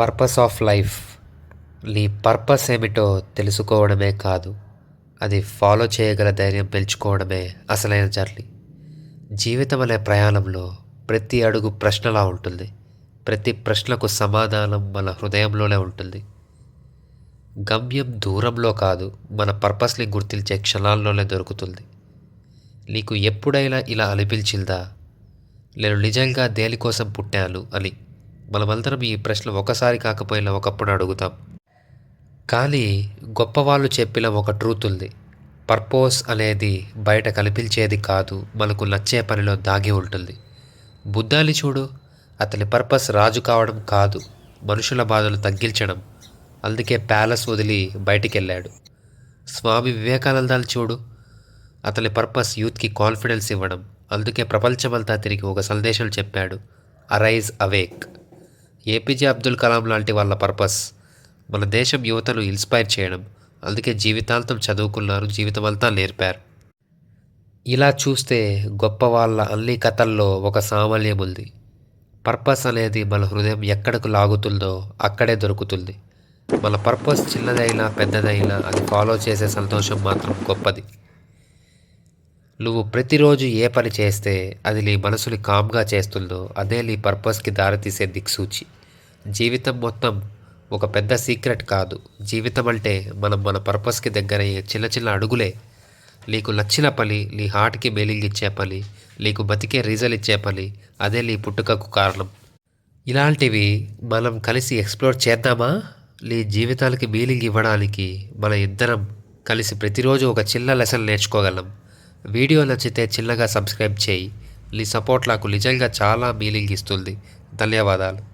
Purpose of life నీ purpose ఏమిటో తెలుసుకోవడమే కాదు అది ఫాలో చేయగల ధైర్యం పెంచుకోవడమే అసలైన జర్నీ జీవితం అనే ప్రయాణంలో ప్రతి అడుగు ప్రశ్నలా ఉంటుంది. ప్రతి ప్రశ్నకు సమాధానం మన హృదయంలోనే ఉంటుంది. గమ్యం దూరంలో కాదు మన పర్పస్ని గుర్తించే క్షణాల్లోనే దొరుకుతుంది. నీకు ఎప్పుడైనా ఇలా అనిపించిందా? నేను నిజంగా దేనికోసం పుట్టాను అని మనమందరం ఈ ప్రశ్న ఒకసారి కాకపోయినా ఒకప్పుడు అడుగుతాం. కానీ గొప్పవాళ్ళు చెప్పిన ఒక ట్రూత్ ఉంది. పర్పోస్ అనేది బయట కనిపించేది కాదు మనకు నచ్చే పనిలో దాగి ఉంటుంది. బుద్ధాన్ని చూడు అతని పర్పస్ రాజు కావడం కాదు మనుషుల బాధలు తగ్గించడం. అందుకే ప్యాలెస్ వదిలి బయటికి వెళ్ళాడు స్వామి వివేకానందాలు చూడు అతని పర్పస్ యూత్కి కాన్ఫిడెన్స్ ఇవ్వడం. అందుకే ప్రపంచమంతా తిరిగి ఒక సందేశం చెప్పాడు arise awake APJ Abdul Kalam లాంటి వాళ్ళ పర్పస్. మన దేశం యువతను ఇన్స్పైర్ చేయడం. అందుకే జీవితాంతం చదువుకున్నారు జీవితమంతా నేర్పారు. ఇలా చూస్తే గొప్ప వాళ్ళ అన్ని కథల్లో ఒక సామాన్యం ఉంది. పర్పస్ అనేది మన హృదయం ఎక్కడకు లాగుతుందో అక్కడే దొరుకుతుంది. మన పర్పస్ చిన్నదైనా పెద్దదైనా అది ఫాలో చేసే సంతోషం మాత్రం గొప్పది. నువ్వు ప్రతిరోజు ఏ పని చేస్తే అది నీ మనసుని కామ్గా చేస్తుందో అదే నీ పర్పస్కి దారితీసే దిక్సూచి. జీవితం మొత్తం ఒక పెద్ద సీక్రెట్ కాదు. జీవితం అంటే మనం మన పర్పస్కి దగ్గరయ్యే చిన్న చిన్న అడుగులే. నీకు నచ్చిన పని నీ హార్ట్కి మేలింగ్ ఇచ్చే పని నీకు బతికే రీజన్ ఇచ్చే పని అదే నీ పుట్టుకకు కారణం. ఇలాంటివి మనం కలిసి ఎక్స్ప్లోర్ చేద్దామా? నీ జీవితాలకి మీనింగ్ ఇవ్వడానికి మన ఇద్దరం కలిసి ప్రతిరోజు ఒక చిన్న లెసన్ నేర్చుకోగలం. వీడియో నచ్చితే చిన్నగా సబ్స్క్రైబ్ చేయి. నీ సపోర్ట్ నాకు నిజంగా చాలా మీనింగ్ ఇస్తుంది. ధన్యవాదాలు.